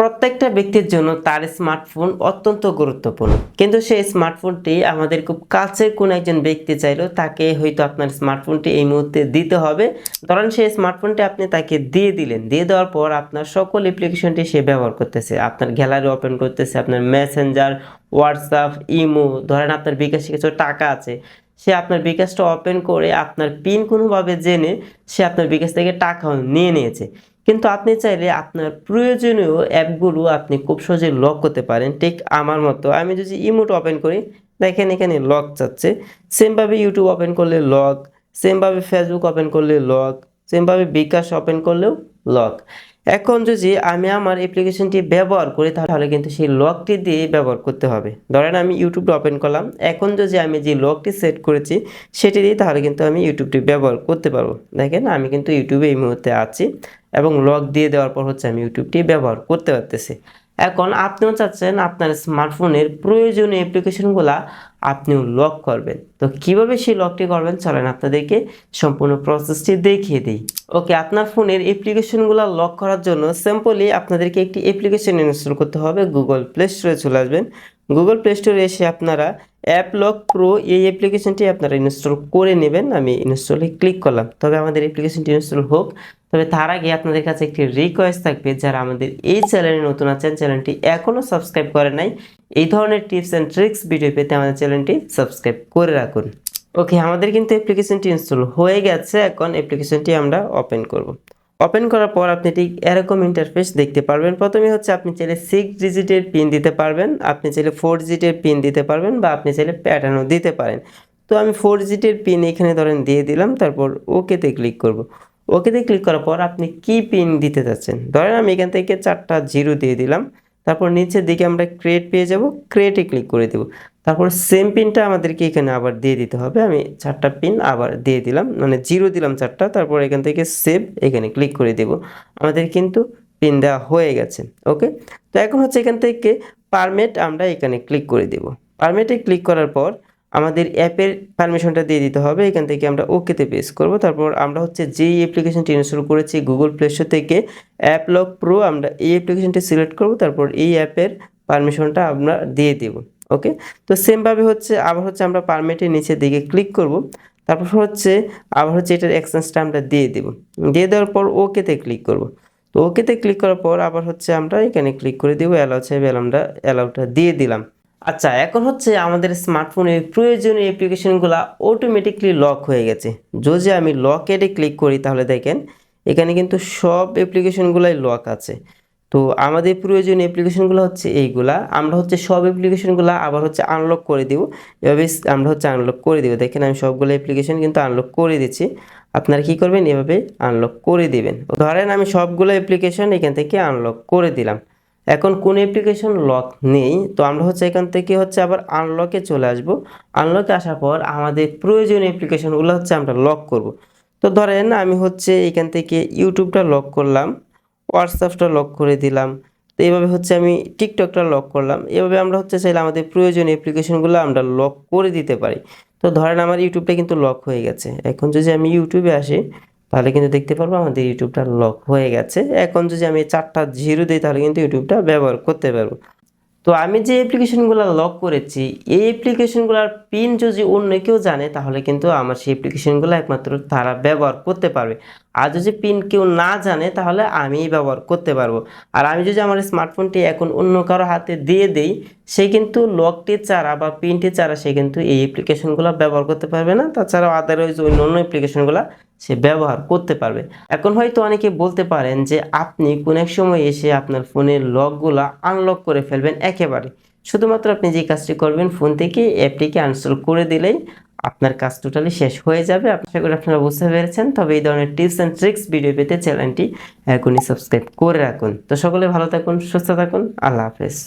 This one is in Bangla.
প্রত্যেকটা ব্যক্তির জন্য তার স্মার্টফোন অত্যন্ত গুরুত্বপূর্ণ। কিন্তু সেই স্মার্টফোনটি আমাদের খুব কাছের কোন একজন ব্যক্তি চাইলেও তাকে হয়তো আপনার স্মার্টফোনটি এই মুহূর্তে দিতে হবে। ধরেন সেই স্মার্টফোনটি আপনি তাকে দিয়ে দিলেন। দিয়ে দেওয়ার পর আপনার সকল অ্যাপ্লিকেশনটি সে ব্যবহার করতেছে। আপনার গ্যালারি ওপেন করতেছে, আপনার মেসেঞ্জার হোয়াটসঅ্যাপ ইমো ধরেন আপনার বিকাশে কিছু টাকা আছে। সে আপনার বিকাশটা ওপেন করে আপনার পিন কোনোভাবে জেনে সে আপনার বিকাশ থেকে টাকা নিয়ে নিয়েছে। কিন্তু আপনি চাইলে আপনার প্রয়োজনীয় অ্যাপগুলো আপনি খুব সহজে লক করতে পারেন। ঠিক আমার মতো। আমি যদি ইমোট ওপেন করি, দেখেন এখানে লক চাচ্ছে সেমভাবে ইউটিউব ওপেন করলে লক, সেমভাবে ফেসবুক ওপেন করলে লক, সেমভাবে বিকাশ ওপেন করলেও লক। এখন যদি আমি আমার অ্যাপ্লিকেশনটি ব্যবহার করি, তাহলে কিন্তু সেই লকটি দিয়ে ব্যবহার করতে হবে। ধরেন আমি ইউটিউবটা ওপেন করলাম। এখন যদি আমি যে লকটি সেট করেছি, সেটি দিয়ে তাহলে কিন্তু আমি ইউটিউবটি ব্যবহার করতে পারব। দেখেন আমি কিন্তু ইউটিউবে এই মুহূর্তে আছি। এবং লক দিয়ে দেওয়ার পর হচ্ছে আমি ইউটিউবটি ব্যবহার করতে পারতেছি। এখন আপনিও চাচ্ছেন আপনার স্মার্টফোনের প্রয়োজনীয় অ্যাপ্লিকেশনগুলা আপনিও লক করবেন। তো কীভাবে সেই লকটি করবেন চলেন আপনাদেরকে সম্পূর্ণ প্রসেসটি দেখিয়ে দিই। ওকে আপনার ফোনের অ্যাপ্লিকেশনগুলো লক করার জন্য সিম্পলি আপনাদেরকে একটি অ্যাপ্লিকেশন ইনস্টল করতে হবে। গুগল প্লে স্টোরে চলে আসবেন। গুগল প্লে স্টোরে এসে আপনারা অ্যাপ লক প্রো এই অ্যাপ্লিকেশনটি আপনারা ইনস্টল করে নেবেন। আমি ইনস্টলে ক্লিক করলাম। তবে আমাদের অ্যাপ্লিকেশনটি ইনস্টল হোক। তবে তার আগে আপনাদের কাছে একটি রিকোয়েস্ট থাকবে। যারা আমাদের এই চ্যানেলে নতুন আছেন, চ্যানেলটি এখনও সাবস্ক্রাইব করে নাই, এই ধরনের টিপস অ্যান্ড ট্রিক্স ভিডিও পেতে আমাদের চ্যানেলটি সাবস্ক্রাইব করে রাখুন। ওকে আমাদের কিন্তু অ্যাপ্লিকেশনটি ইনস্টল হয়ে গেছে। এখন অ্যাপ্লিকেশনটি আমরা ওপেন করব। ওপেন করার পর আপনি ঠিক এরকম ইন্টারফেস দেখতে পারবেন। প্রথমে হচ্ছে আপনি চাইলে সিক্স ডিজিটের পিন দিতে পারবেন, আপনি চাইলে ফোর ডিজিটের পিন দিতে পারবেন বা আপনি চাইলে প্যাটার্নও দিতে পারেন। তো আমি ফোর ডিজিটের পিন এখানে ধরেন দিয়ে দিলাম, তারপর ওকেতে ক্লিক করব। ওকেতে ক্লিক করার পর আপনি কি পিন দিতে চাচ্ছেন ধরেন আমি এখান থেকে চারটা জিরো দিয়ে দিলাম। তারপর নিচের দিকে আমরা ক্রিয়েট পেয়ে যাব ক্রিয়েটে ক্লিক করে দেব। তারপর সেম পিনটা আমাদেরকে এখানে আবার দিয়ে দিতে হবে। আমি চারটা পিন আবার দিয়ে দিলাম মানে জিরো দিলাম চারটা, তারপর এখান থেকে সেভ এখানে ক্লিক করে দেব। আমাদের কিন্তু পিন দেওয়া হয়ে গেছে ওকে তো এখন হচ্ছে এখান থেকে পারমেট আমরা এখানে ক্লিক করে দেব। পারমেটে ক্লিক করার পর আমাদের অ্যাপের পারমিশনটা দিয়ে দিতে হবে। এখান থেকে আমরা ওকেতে পেস করব। তারপর আমরা হচ্ছে যেই অ্যাপ্লিকেশনটি ইনস্টল করেছি গুগল প্লে স্টোর থেকে অ্যাপ লক প্রো আমরা এই অ্যাপ্লিকেশনটি সিলেক্ট করব। তারপর এই অ্যাপের পারমিশনটা আমরা দিয়ে দেব। ওকে তো সেমভাবে হচ্ছে আবার হচ্ছে আমরা পারমিটের নিচের দিকে ক্লিক করব। তারপর হচ্ছে আবার হচ্ছে এটার এক্সচেঞ্জটা আমরা দিয়ে দেব। দিয়ে দেওয়ার পর ওকেতে ক্লিক করব। তো ওকেতে ক্লিক করার পর আবার হচ্ছে আমরা এখানে ক্লিক করে দেবো। অ্যালাউ চাইবে আমরা অ্যালাউটা দিয়ে দিলাম। আচ্ছা এখন হচ্ছে আমাদের স্মার্টফোনের প্রয়োজনীয় অ্যাপ্লিকেশনগুলো অটোমেটিকলি লক হয়ে গেছে। যদি আমি লক এডে ক্লিক করি তাহলে দেখেন, এখানে কিন্তু সব অ্যাপ্লিকেশনগুলাই লক আছে। তো আমাদের প্রয়োজনীয় অ্যাপ্লিকেশনগুলো হচ্ছে এইগুলা। আমরা হচ্ছে সব অ্যাপ্লিকেশনগুলো আবার হচ্ছে আনলক করে দিব। এভাবে আমরা হচ্ছে আনলক করে দিব। দেখেন, আমি সবগুলো অ্যাপ্লিকেশন কিন্তু আনলক করে দিচ্ছি। আপনারা কি করবেন? এভাবে আনলক করে দিবেন। ধরেন, আমি সবগুলো অ্যাপ্লিকেশন এখান থেকে আনলক করে দিলাম। এখন কোন অ্যাপ্লিকেশন লক নেই, তো আমরা হচ্ছে এখান থেকে হচ্ছে আবার আনলকে চলে আসব। আনলকে আসার পর আমাদের প্রয়োজনীয় অ্যাপ্লিকেশনগুলো হচ্ছে আমরা লক করব। তো ধরেন আমি হচ্ছে এখান থেকে ইউটিউবটা লক করলাম হোয়াটসঅ্যাপটা লক করে দিলাম, তো এইভাবে হচ্ছে আমি টিকটকটা লক করলাম। এভাবে আমরা হচ্ছে চাইলে আমাদের প্রয়োজনীয় অ্যাপ্লিকেশনগুলো আমরা লক করে দিতে পারি। তো ধরেন আমার ইউটিউবটা কিন্তু লক হয়ে গেছে। এখন যদি আমি ইউটিউবে আসি তাহলে কিন্তু দেখতে পারব আমাদের ইউটিউবটা লক হয়ে গেছে। এখন যদি আমি চারটা জিরো দিই তাহলে কিন্তু ইউটিউবটা ব্যবহার করতে পারব। তো আমি যে অ্যাপ্লিকেশনগুলো লক করেছি, এই অ্যাপ্লিকেশনগুলোর পিন যদি অন্য কেউ জানে তাহলে কিন্তু আমার সেই অ্যাপ্লিকেশনগুলো একমাত্র তারা ব্যবহার করতে পারবে। আর যদি পিন কেউ না জানে তাহলে আমিই ব্যবহার করতে পারব। আর আমি যদি আমার স্মার্টফোনটি এখন অন্য কারও হাতে দিয়ে দেই সে কিন্তু লকটি চারা বা পিনটি চারা সে কিন্তু এই অ্যাপ্লিকেশনগুলো ব্যবহার করতে পারবে না। তাছাড়াও আদারওয়াইজ অন্য অন্য অ্যাপ্লিকেশনগুলো সে ব্যবহার করতে পারবে। এখন হয়তো অনেকে বলতে পারেন যে, আপনি কোন এক সময় এসে আপনার ফোনের লকগুলো আনলক করে ফেলবেন একেবারে। শুধুমাত্র আপনি যে কাজটি করবেন ফোন থেকে অ্যাপটিকে আনস্টল করে দিলেই আপনার কাজ টোটালি শেষ হয়ে যাবে। আশা করি আপনারা বুঝতে পেরেছেন। তবে এই ধরনের টিপস অ্যান্ড ট্রিক্স ভিডিও পেতে চ্যানেলটি এখনই সাবস্ক্রাইব করে রাখুন। তো সকলে ভালো থাকুন, সুস্থ থাকুন। আল্লাহ হাফেজ।